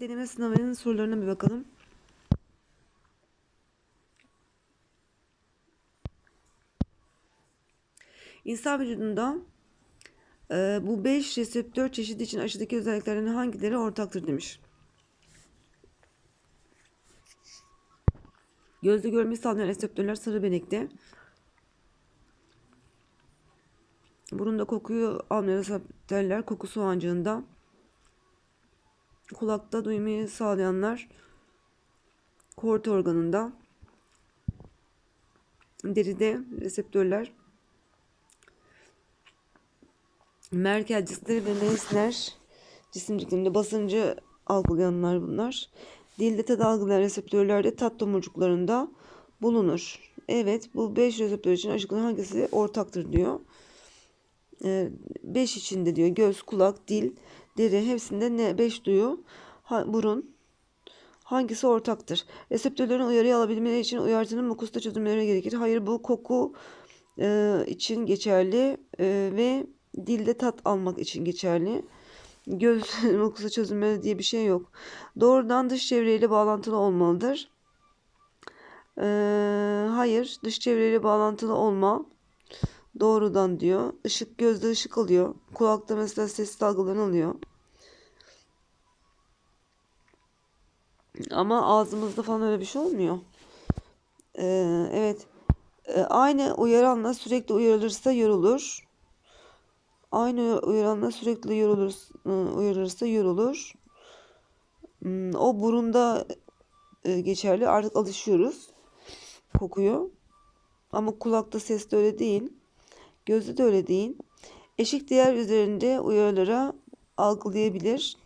Deneme sınavının sorularına bir bakalım. İnsan vücudunda e, bu 5 reseptör çeşidi için aşıdaki özelliklerden hangileri ortaktır demiş. Gözle görmeyi sağlayan reseptörler sarı benekte. Burunda kokuyu almayan reseptörler koku soğancığında. Kulakta duymayı sağlayanlar kort organında. Deride reseptörler Merkel cisimleri ve Meissner cisimciklerinde basıncı algılayanlar bunlar. Dilde tat algılayan reseptörlerde tat tomurcuklarında bulunur. Evet bu 5 reseptör için aşıklanan hangisi ortaktır diyor. 5 içinde diyor göz, kulak, dil, deri hepsinde ne 5 duyu, ha, burun hangisi ortaktır? Reseptörlerin uyarıyı alabilmeleri için uyarıcının mukusta çözülmeleri gerekir. Hayır bu koku e, için geçerli e, ve dilde tat almak için geçerli. Göz mukusa çözülmeleri diye bir şey yok. Doğrudan dış çevreyle bağlantılı olmalıdır. E, hayır dış çevreyle bağlantılı olma. Doğrudan diyor. Işık gözde ışık alıyor. Kulakta mesela ses dalgalarını alıyor. Ama ağzımızda falan öyle bir şey olmuyor. Ee, evet. Ee, aynı uyaranla sürekli uyarılırsa yorulur. Aynı uyaranla sürekli yorulur, uyarılırsa yorulur. Hmm, o burunda e, geçerli. Artık alışıyoruz. Kokuyor. Ama kulakta ses de öyle değil. Gözde de öyle değil. Eşik değer üzerinde uyarılara algılayabilir.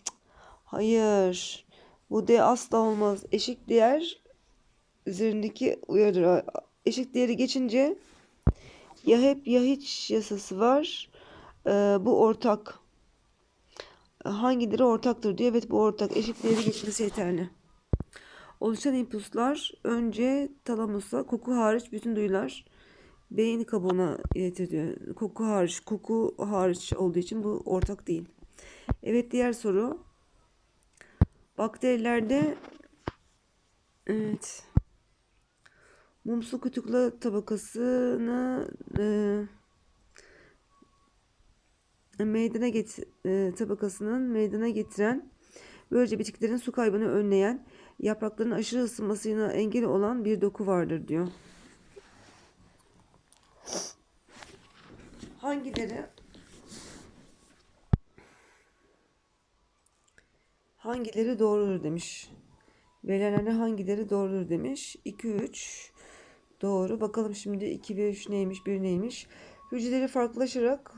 Hayır. Bu D asla olmaz. Eşik değer üzerindeki uyarılara eşik değeri geçince ya hep ya hiç yasası var. Ee, bu ortak. Hangileri ortaktır diye. Evet bu ortak. Eşik değeri geçmesi yeterli. Oluşan impulslar önce talamusa koku hariç bütün duyular beyin kabuğuna iletir diyor. Koku hariç, koku hariç olduğu için bu ortak değil. Evet diğer soru. Bakterilerde evet mumsu kütükle tabakasını e, meydana get e, tabakasının meydana getiren böylece bitkilerin su kaybını önleyen yaprakların aşırı ısınmasına engel olan bir doku vardır diyor. Hangileri hangileri doğrudur demiş. Verilenlerde hangileri doğrudur demiş. 2 3 doğru. Bakalım şimdi 2 ve 3 neymiş, 1 neymiş? Hücreleri farklılaşarak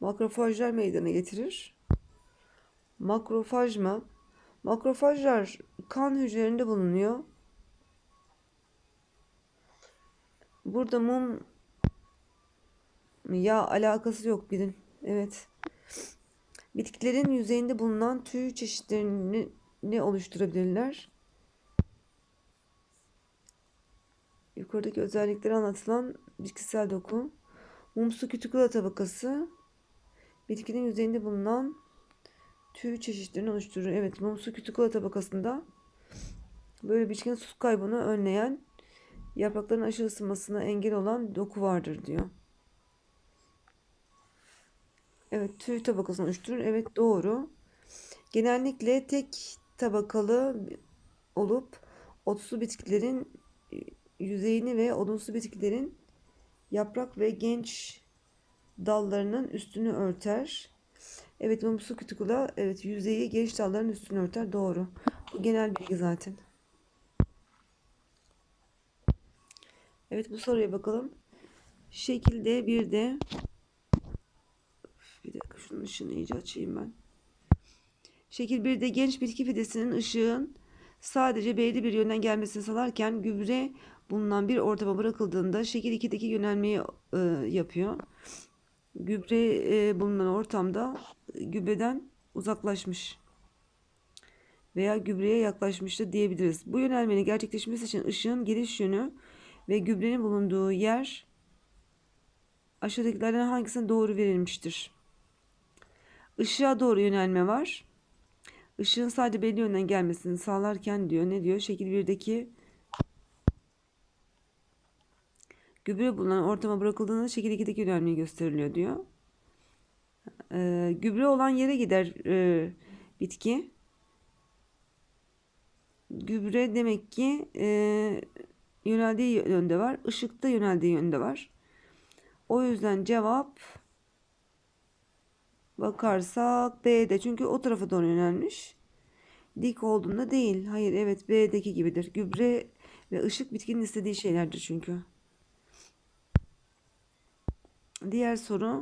makrofajlar meydana getirir. Makrofaj mı? Makrofajlar kan hücrelerinde bulunuyor. Burada mum ya alakası yok bilin. Evet. Bitkilerin yüzeyinde bulunan tüy çeşitlerini ne oluşturabilirler? Yukarıdaki özellikleri anlatılan bitkisel doku. Mumsu kütükula tabakası bitkinin yüzeyinde bulunan tüy çeşitlerini oluşturur. Evet, mumsu kütükula tabakasında böyle bitkinin su kaybını önleyen yaprakların aşırı ısınmasına engel olan doku vardır diyor. Evet tüy tabakasını oluşturur. Evet doğru. Genellikle tek tabakalı olup otsu bitkilerin yüzeyini ve odunsu bitkilerin yaprak ve genç dallarının üstünü örter. Evet mumsu kütükula evet yüzeyi genç dalların üstünü örter. Doğru. Bu genel bilgi zaten. Evet bu soruya bakalım. Şekilde bir de şunun ışığını iyice açayım ben. Şekil 1'de genç bitki fidesinin ışığın sadece belli bir yönden gelmesini sağlarken gübre bulunan bir ortama bırakıldığında şekil 2'deki yönelmeyi e, yapıyor. Gübre e, bulunan ortamda gübreden uzaklaşmış veya gübreye yaklaşmıştır diyebiliriz. Bu yönelmenin gerçekleşmesi için ışığın giriş yönü ve gübrenin bulunduğu yer aşağıdakilerden hangisine doğru verilmiştir? Işığa doğru yönelme var. ışığın sadece belli yönden gelmesini sağlarken diyor ne diyor? Şekil 1'deki gübre bulunan ortama bırakıldığında şekil 2'deki önemliği gösteriliyor diyor. Ee, gübre olan yere gider e, bitki. Gübre demek ki e, yöneldiği yönde var. Işıkta yöneldiği yönde var. O yüzden cevap bakarsak B'de. Çünkü o tarafa doğru yönelmiş. Dik olduğunda değil. Hayır evet B'deki gibidir. Gübre ve ışık bitkinin istediği şeylerdir çünkü. Diğer soru.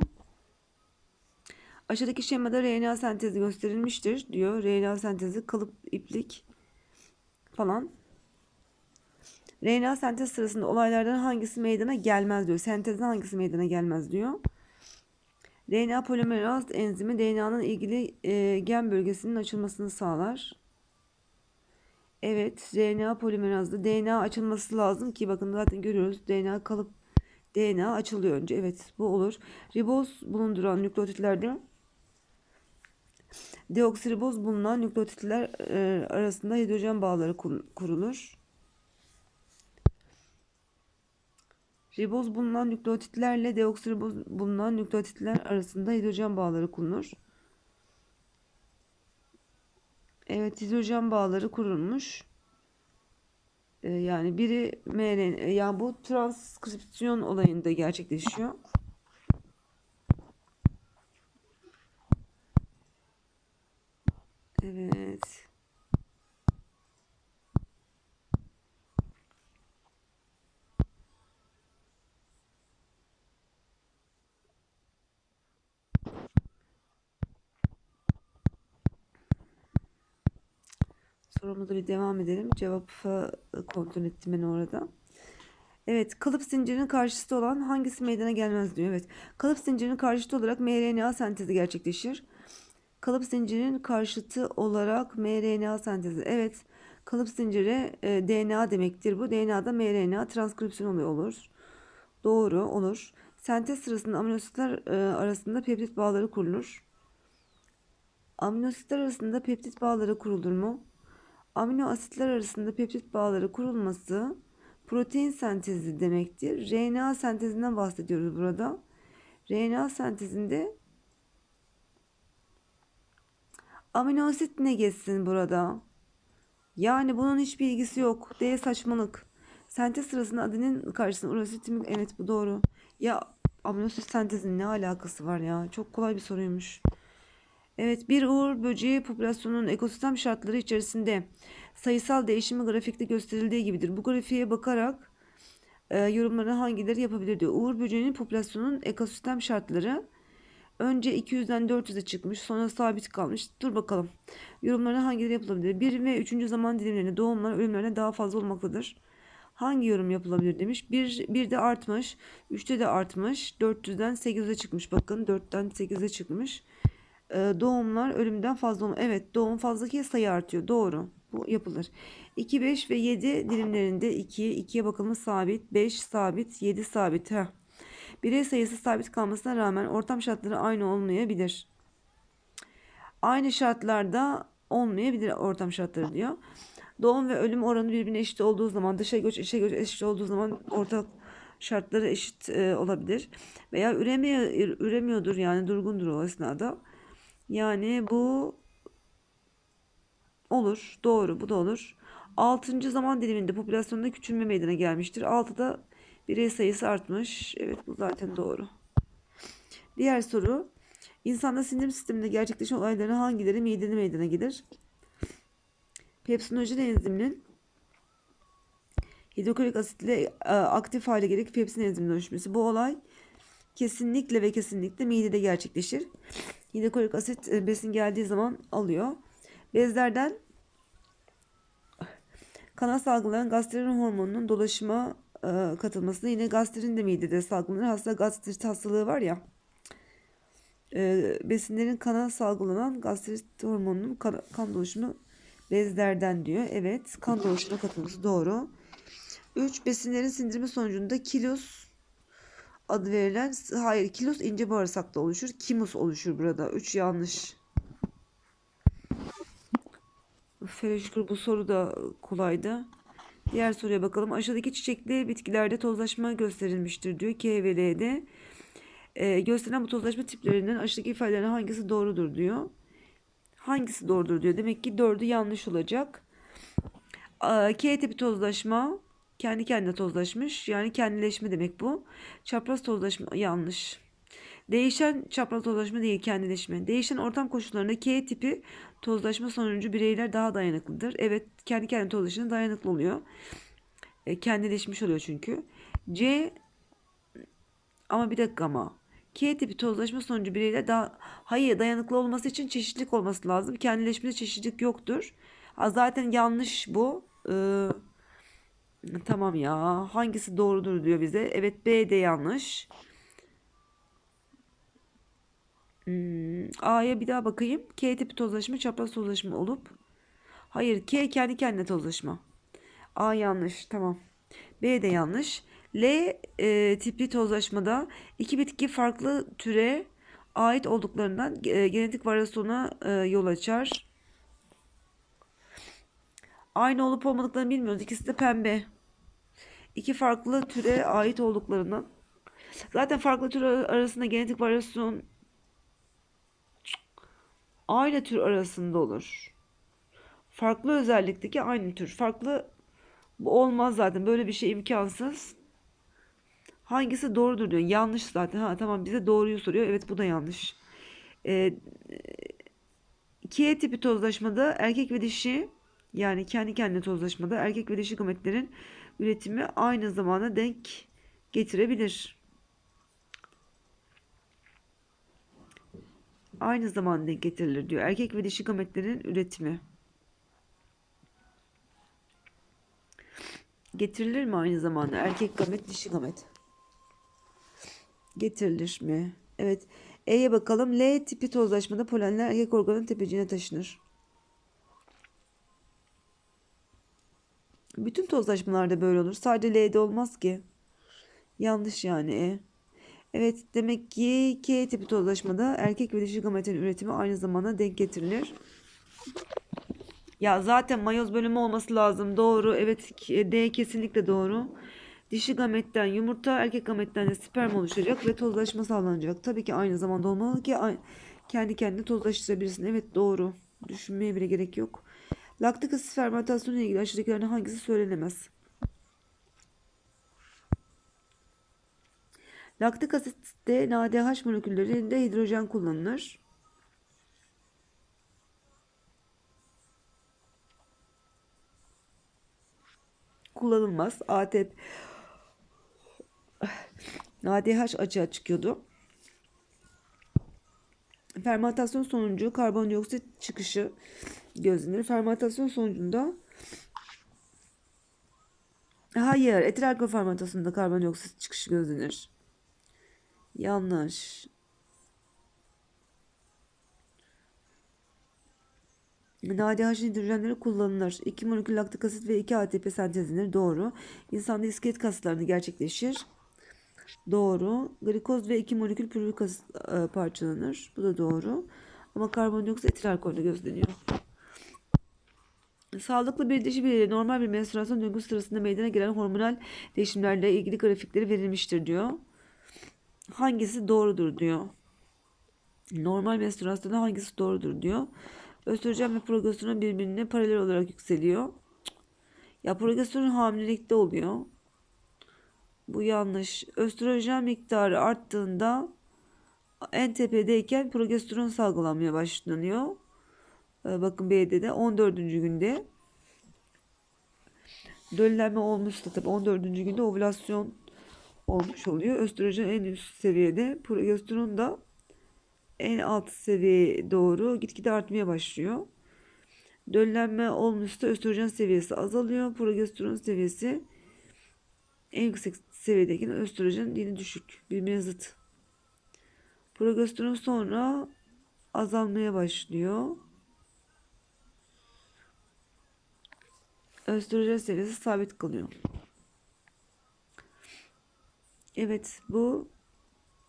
Aşağıdaki şemada RNA sentezi gösterilmiştir diyor. RNA sentezi kalıp iplik falan. RNA sentez sırasında olaylardan hangisi meydana gelmez diyor. Sentezden hangisi meydana gelmez diyor. RNA polimeraz enzimi DNA'nın ilgili e, gen bölgesinin açılmasını sağlar. Evet, RNA polimerazda DNA açılması lazım ki bakın zaten görüyoruz DNA kalıp DNA açılıyor önce. Evet, bu olur. Riboz bulunduran nükleotitlerde deoksiriboz bulunan nükleotitler e, arasında hidrojen bağları kurulur. Riboz bulunan nükleotitlerle deoksiriboz bulunan nükleotitler arasında hidrojen bağları kurulur. Evet hidrojen bağları kurulmuş. Ee, yani biri mRNA yani bu transkripsiyon olayında gerçekleşiyor. Evet. Sorumuza bir devam edelim. Cevabı kontrol ettim ben orada. Evet, kalıp zincirinin karşıtı olan hangisi meydana gelmez diyor. Evet, kalıp zincirinin karşıtı olarak mRNA sentezi gerçekleşir. Kalıp zincirinin karşıtı olarak mRNA sentezi. Evet, kalıp zinciri e, DNA demektir bu. DNA'da mRNA transkripsiyon oluyor olur. Doğru olur. Sentez sırasında aminositler e, arasında peptit bağları kurulur. Aminositler arasında peptit bağları kurulur mu? Amino asitler arasında peptit bağları kurulması protein sentezi demektir. RNA sentezinden bahsediyoruz burada. RNA sentezinde amino asit ne geçsin burada? Yani bunun hiçbir ilgisi yok. D saçmalık. Sentez sırasında adenin karşısında urasitimik evet bu doğru. Ya amino asit sentezinin ne alakası var ya? Çok kolay bir soruymuş. Evet bir uğur böceği popülasyonunun ekosistem şartları içerisinde sayısal değişimi grafikte gösterildiği gibidir. Bu grafiğe bakarak e, yorumları hangileri yapabilir diyor. Uğur böceğinin popülasyonunun ekosistem şartları önce 200'den 400'e çıkmış sonra sabit kalmış. Dur bakalım. Yorumları hangileri yapılabilir? 1 ve 3. zaman dilimlerinde doğumlar ölümlerine daha fazla olmaktadır. Hangi yorum yapılabilir demiş. 1, 1 de artmış. 3'te de artmış. 400'den 8'e çıkmış. Bakın 4'ten 8'e çıkmış. Ee, doğumlar ölümden fazla olma. Evet doğum fazlaki sayı artıyor. Doğru. Bu yapılır. 2, 5 ve 7 dilimlerinde 2, 2'ye bakalım sabit, 5 sabit, 7 sabit. Heh. Birey sayısı sabit kalmasına rağmen ortam şartları aynı olmayabilir. Aynı şartlarda olmayabilir ortam şartları diyor. Doğum ve ölüm oranı birbirine eşit olduğu zaman, dışa göç, içe göç eşit olduğu zaman ortak şartları eşit e, olabilir. Veya üremiyor, üremiyordur yani durgundur o esnada. Yani bu olur. Doğru. Bu da olur. 6. zaman diliminde popülasyonda küçülme meydana gelmiştir. 6'da birey sayısı artmış. Evet bu zaten doğru. Diğer soru. İnsanda sindirim sisteminde gerçekleşen olayların hangileri midede meydana gelir? Pepsinojen enziminin hidroklorik asitle e, aktif hale gelerek pepsin enzimine dönüşmesi. Bu olay kesinlikle ve kesinlikle midede gerçekleşir. Hidrokolik asit e, besin geldiği zaman alıyor. Bezlerden kana salgılanan gastrin hormonunun dolaşıma e, katılmasında yine gastrin de midede salgılanır. Hasta gastrit hastalığı var ya. E, besinlerin kana salgılanan gastrit hormonunun kan, kan dolaşımı bezlerden diyor. Evet kan dolaşımına katılması doğru. 3. Besinlerin sindirimi sonucunda kilos adı verilen hayır kilos ince bağırsakta oluşur. Kimus oluşur burada. 3 yanlış. Fere şükür bu soru da kolaydı. Diğer soruya bakalım. Aşağıdaki çiçekli bitkilerde tozlaşma gösterilmiştir diyor. K ve L'de. Ee, gösterilen bu tozlaşma tiplerinden aşağıdaki ifadelerden hangisi doğrudur diyor. Hangisi doğrudur diyor. Demek ki dördü yanlış olacak. Aa, K tipi tozlaşma kendi kendine tozlaşmış. Yani kendileşme demek bu. Çapraz tozlaşma yanlış. Değişen çapraz tozlaşma değil kendileşme. Değişen ortam koşullarında K tipi tozlaşma sonucu bireyler daha dayanıklıdır. Evet kendi kendine tozlaşınca dayanıklı oluyor. E, kendileşmiş oluyor çünkü. C ama bir dakika ama. K tipi tozlaşma sonucu bireyler daha hayır dayanıklı olması için çeşitlilik olması lazım. Kendileşmede çeşitlilik yoktur. Ha, zaten yanlış bu. Ee, tamam ya. Hangisi doğrudur diyor bize. Evet B de yanlış. Hmm, A'ya bir daha bakayım. K tipi tozlaşma çapraz tozlaşma olup. Hayır K kendi kendine tozlaşma. A yanlış. Tamam. B de yanlış. L e, tipi tozlaşmada iki bitki farklı türe ait olduklarından e, genetik varyasyona e, yol açar. Aynı olup olmadıklarını bilmiyoruz. İkisi de pembe. İki farklı türe ait olduklarından. Zaten farklı tür arasında genetik varyasyon aynı tür arasında olur. Farklı özellikteki aynı tür. Farklı bu olmaz zaten. Böyle bir şey imkansız. Hangisi doğrudur diyor. Yanlış zaten. Ha tamam bize doğruyu soruyor. Evet bu da yanlış. Ee, K tipi tozlaşmada erkek ve dişi yani kendi kendine tozlaşmada erkek ve dişi gametlerin üretimi aynı zamanda denk getirebilir. Aynı zamanda denk getirilir diyor. Erkek ve dişi gametlerin üretimi. Getirilir mi aynı zamanda? Erkek gamet, dişi gamet. Getirilir mi? Evet. E'ye bakalım. L tipi tozlaşmada polenler erkek organın tepeciğine taşınır. Bütün tozlaşmalarda böyle olur. Sadece L'de olmaz ki. Yanlış yani E. Evet demek ki K tipi tozlaşmada erkek ve dişi gametin üretimi aynı zamanda denk getirilir. Ya zaten mayoz bölümü olması lazım. Doğru. Evet D kesinlikle doğru. Dişi gametten yumurta, erkek gametten de sperm oluşacak ve tozlaşma sağlanacak. Tabii ki aynı zamanda olmalı ki kendi kendine tozlaştırabilirsin. Evet doğru. Düşünmeye bile gerek yok. Laktik asit fermentasyonu ile ilgili aşağıdakilerden hangisi söylenemez? Laktik asitte NADH moleküllerinde hidrojen kullanılır. Kullanılmaz. ATP NADH açığa çıkıyordu. Fermentasyon sonucu karbondioksit çıkışı gözlenir. Fermentasyon sonucunda hayır etil alkol fermentasyonunda karbondioksit çıkışı gözlenir. Yanlış. NADH hidrojenleri kullanılır. 2 molekül laktik asit ve 2 ATP sentezlenir. Doğru. İnsanda iskelet kaslarında gerçekleşir. Doğru. Glikoz ve 2 molekül pürük asit e, parçalanır. Bu da doğru. Ama karbondioksit etil alkolde gözleniyor. Sağlıklı bir dişi bireyde normal bir menstruasyon döngüsü sırasında meydana gelen hormonal değişimlerle ilgili grafikleri verilmiştir diyor. Hangisi doğrudur diyor. Normal menstruasyonda hangisi doğrudur diyor. Östrojen ve progesteron birbirine paralel olarak yükseliyor. Ya progesteron hamilelikte oluyor. Bu yanlış. Östrojen miktarı arttığında en tepedeyken progesteron salgılanmaya başlanıyor. Ee, bakın B'de de 14. günde döllenme olmuşsa tabi 14. günde ovülasyon olmuş oluyor. Östrojen en üst seviyede, progesteron da en alt seviyeye doğru gitgide artmaya başlıyor. Döllenme olmuşsa östrojen seviyesi azalıyor. Progesteron seviyesi en yüksek seviyedeki östrojen yine düşük. Birbirine zıt. Progesteron sonra azalmaya başlıyor. Östrojen seviyesi sabit kalıyor. Evet bu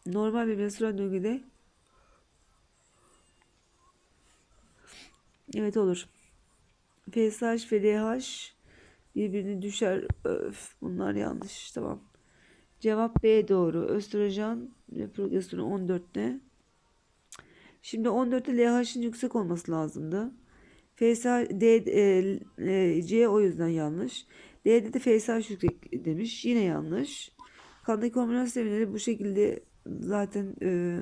normal bir menstrual döngüde evet olur. FSH ve LH birbirini düşer. Öf, bunlar yanlış. Tamam. Cevap B doğru. Östrojen ve progesteron 14'te. Şimdi 14'te LH'ın yüksek olması lazımdı. FSH, D, e, e, C o yüzden yanlış. D'de de FSH yüksek demiş. Yine yanlış. Kandaki hormonal sistemleri bu şekilde zaten e,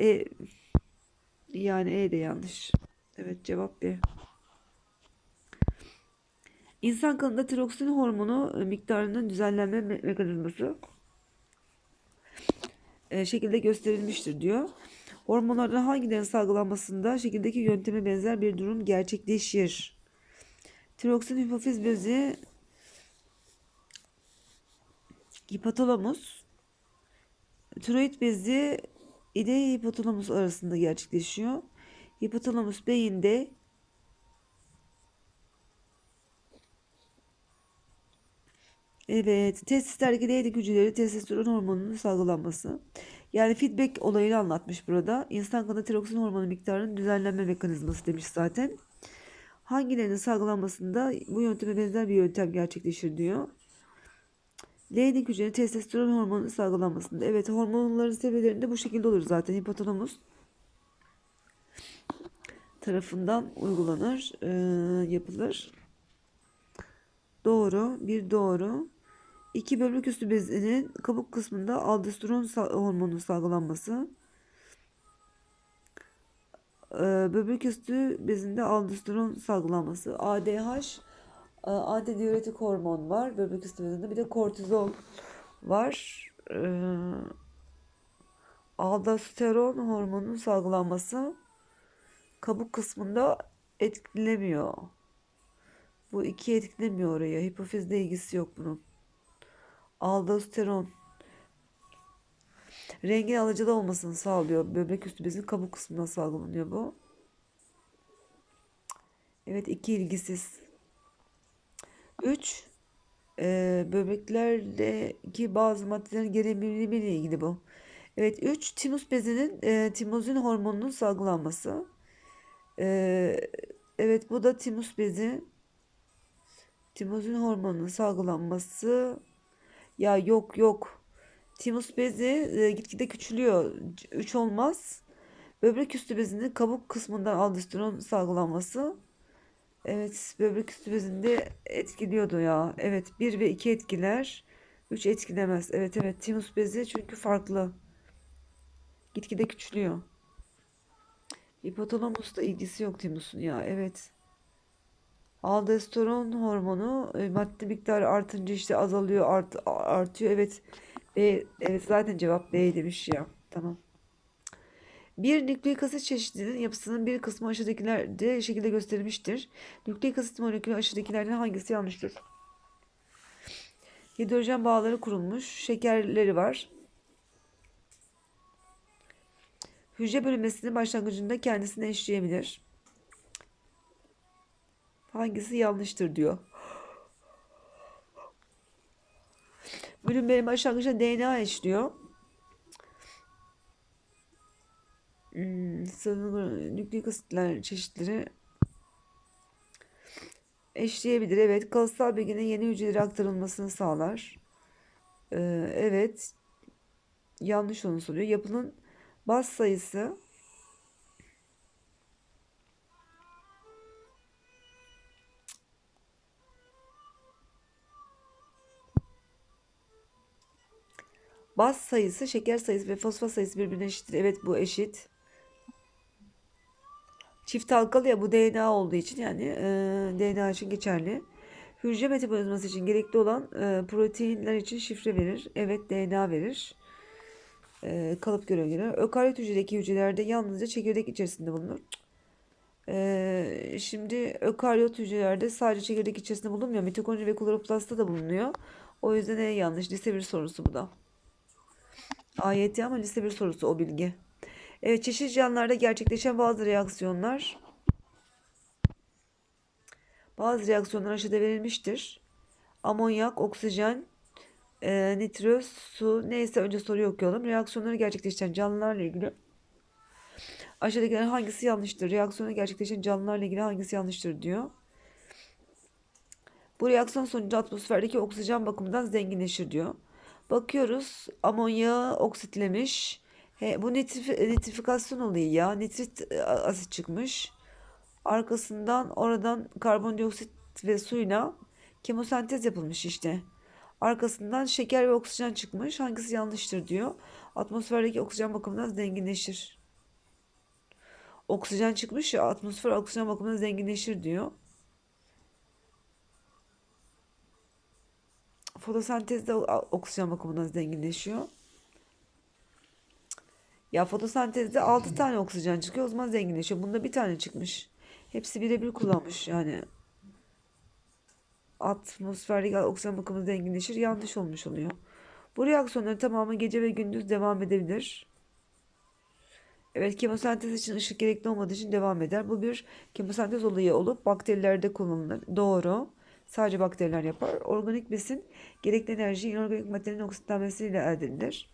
e, yani E de yanlış. Evet cevap B. İnsan kanında tiroksin hormonu e, miktarının düzenlenme me- mekanizması e, şekilde gösterilmiştir diyor. Hormonlardan hangilerinin salgılanmasında şekildeki yönteme benzer bir durum gerçekleşir. Tiroksin hipofiz bezi hipotalamus tiroid bezi ile hipotalamus arasında gerçekleşiyor. Hipotalamus beyinde Evet, testislerdeki Leydig hücreleri testosteron hormonunun salgılanması. Yani feedback olayını anlatmış burada. İnsan kanında tiroksin hormonu miktarının düzenlenme mekanizması demiş zaten. Hangilerinin salgılanmasında bu yönteme benzer bir yöntem gerçekleşir diyor. Leydig hücrenin testosteron hormonunun salgılanmasında. Evet, hormonların seviyelerinde bu şekilde olur zaten. Hipotalamus tarafından uygulanır, e, yapılır. Doğru, bir doğru. İki böbrek üstü bezinin kabuk kısmında aldosteron sa- hormonu salgılanması. Ee, böbrek üstü bezinde aldosteron salgılanması. ADH, e, antidiüretik hormon var böbrek üstü bezinde. Bir de kortizol var. Ee, aldosteron hormonunun salgılanması kabuk kısmında etkilemiyor. Bu iki etkilemiyor oraya. Hipofizle ilgisi yok bunun. Aldosteron rengin alıcıda olmasını sağlıyor. Böbrek üstü bezin kabuk kısmından salgılanıyor bu. Evet iki ilgisiz. 3. böbreklerdeki bazı maddelerin gelebilimi ile ilgili bu. Evet 3. Timus bezinin e, timozin hormonunun salgılanması. E, evet bu da timus bezi. Timozin hormonunun salgılanması. Ya yok yok. Timus bezi e, gitgide küçülüyor. 3 olmaz. Böbrek üstü bezinin kabuk kısmından aldosteron salgılanması. Evet, böbrek üstü bezinde etkiliyordu ya. Evet, 1 ve 2 etkiler. 3 etkilemez. Evet evet, timus bezi çünkü farklı. Gitgide küçülüyor. Hipotalamusla ilgisi yok timusun ya. Evet. Aldosteron hormonu e, madde miktarı artınca işte azalıyor, art, artıyor. Evet. B, evet zaten cevap B demiş ya. Tamam. Bir nükleik asit çeşidinin yapısının bir kısmı aşağıdakilerde şekilde gösterilmiştir. Nükleik asit molekülü aşağıdakilerden hangisi yanlıştır? Hidrojen bağları kurulmuş, şekerleri var. Hücre bölünmesinin başlangıcında kendisine eşleyebilir. Hangisi yanlıştır diyor. Bölünmenin başlangıcında DNA eşliyor. Hmm, sanırım nükleik asitler çeşitleri eşleyebilir. Evet. Kalıtsal bilginin yeni hücrelere aktarılmasını sağlar. Ee, evet. Yanlış onu soruyor. Yapının baz sayısı Baz sayısı, şeker sayısı ve fosfat sayısı birbirine eşittir. Evet bu eşit. Çift halkalı ya bu DNA olduğu için yani e, DNA için geçerli. Hücre metabolizması için gerekli olan e, proteinler için şifre verir. Evet DNA verir. E, kalıp görev göre. Ökaryot hücredeki hücrelerde yalnızca çekirdek içerisinde bulunur. E, şimdi ökaryot hücrelerde sadece çekirdek içerisinde bulunmuyor. Mitokondri ve kloroplastta da bulunuyor. O yüzden en yanlış. Lise bir sorusu bu da. AYT ama lise bir sorusu o bilgi. Evet çeşitli canlılarda gerçekleşen bazı reaksiyonlar bazı reaksiyonlar aşağıda verilmiştir. Amonyak, oksijen, e, nitroz, su neyse önce soruyu okuyalım. Reaksiyonları gerçekleştiren canlılarla ilgili aşağıdakilerin hangisi yanlıştır? Reaksiyonu gerçekleşen canlılarla ilgili hangisi yanlıştır diyor. Bu reaksiyon sonucu atmosferdeki oksijen bakımından zenginleşir diyor. Bakıyoruz amonyağı oksitlemiş. He, bu nitrif- nitrifikasyon olayı ya. Nitrit e, asit çıkmış. Arkasından oradan karbondioksit ve suyla kemosentez yapılmış işte. Arkasından şeker ve oksijen çıkmış. Hangisi yanlıştır diyor. Atmosferdeki oksijen bakımından zenginleşir. Oksijen çıkmış ya atmosfer oksijen bakımından zenginleşir diyor. Fotosentezde o- oksijen bakımından zenginleşiyor. Ya fotosentezde 6 tane oksijen çıkıyor o zaman zenginleşiyor. Bunda bir tane çıkmış. Hepsi birebir kullanmış yani. Atmosferdeki oksijen bakımından zenginleşir. Yanlış olmuş oluyor. Bu reaksiyonların tamamı gece ve gündüz devam edebilir. Evet kemosentez için ışık gerekli olmadığı için devam eder. Bu bir kemosentez olayı olup bakterilerde kullanılır. Doğru. Sadece bakteriler yapar. Organik besin gerekli enerji inorganik maddenin oksitlenmesiyle elde edilir.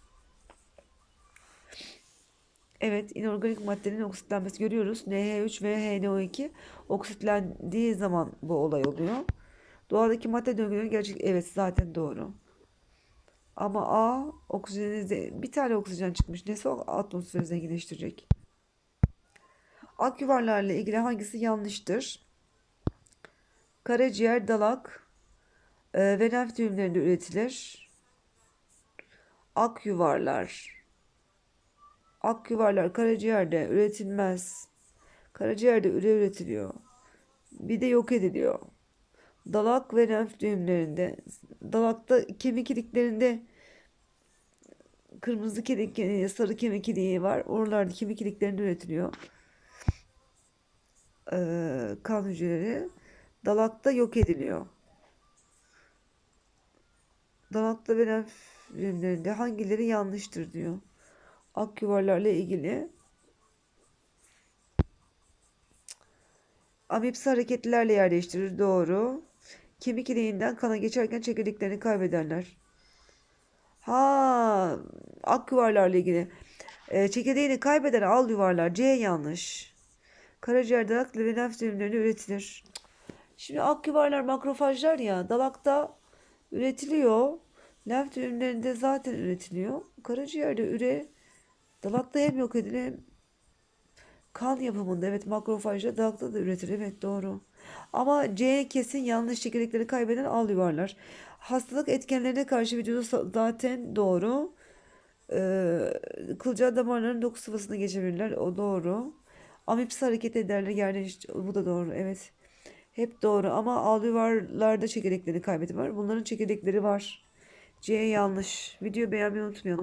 Evet, inorganik maddenin oksitlenmesi görüyoruz. NH3 ve HNO2 oksitlendiği zaman bu olay oluyor. Doğadaki madde döngüleri gerçek evet zaten doğru. Ama A oksijenize bir tane oksijen çıkmış. Nesi o atmosferi zenginleştirecek? Ak yuvarlarla ilgili hangisi yanlıştır? Karaciğer, dalak e, ve lenf düğümlerinde üretilir. Ak yuvarlar. Ak yuvarlar karaciğerde üretilmez. Karaciğerde üre üretiliyor. Bir de yok ediliyor. Dalak ve lenf düğümlerinde, dalakta kemik iliklerinde kırmızı kemik, e, sarı kemik iliği var. Oralarda kemik iliklerinde üretiliyor. Ee, kan hücreleri. Dalakta yok ediliyor. Dalakta ve lenf düğümlerinde hangileri yanlıştır diyor. Ak yuvarlarla ilgili amipsi hareketlilerle yer değiştirir. Doğru. Kemik iliğinden kana geçerken çekirdeklerini kaybederler. Ha, ak yuvarlarla ilgili. Ee, çekirdeğini kaybeden al yuvarlar. C yanlış. Karaciğer dalak düğümlerinde üretilir. Şimdi ak yuvarlar makrofajlar ya. Dalakta üretiliyor. Lenf düğümlerinde zaten üretiliyor. Karaciğerde üre dalakta hem yok edilir hem kan yapımında. Evet makrofajlar dalakta da üretir. Evet doğru. Ama C kesin yanlış çekirdekleri kaybeden al yuvarlar. Hastalık etkenlerine karşı vücudu zaten doğru. Ee, kılcal damarların doku sıvısına geçebilirler. O doğru. Amipsi hareket ederler. Yani bu da doğru. Evet. Hep doğru ama alüvarlarda çekirdekleri kaybeti var. Bunların çekirdekleri var. C yanlış. Video beğenmeyi unutmayalım.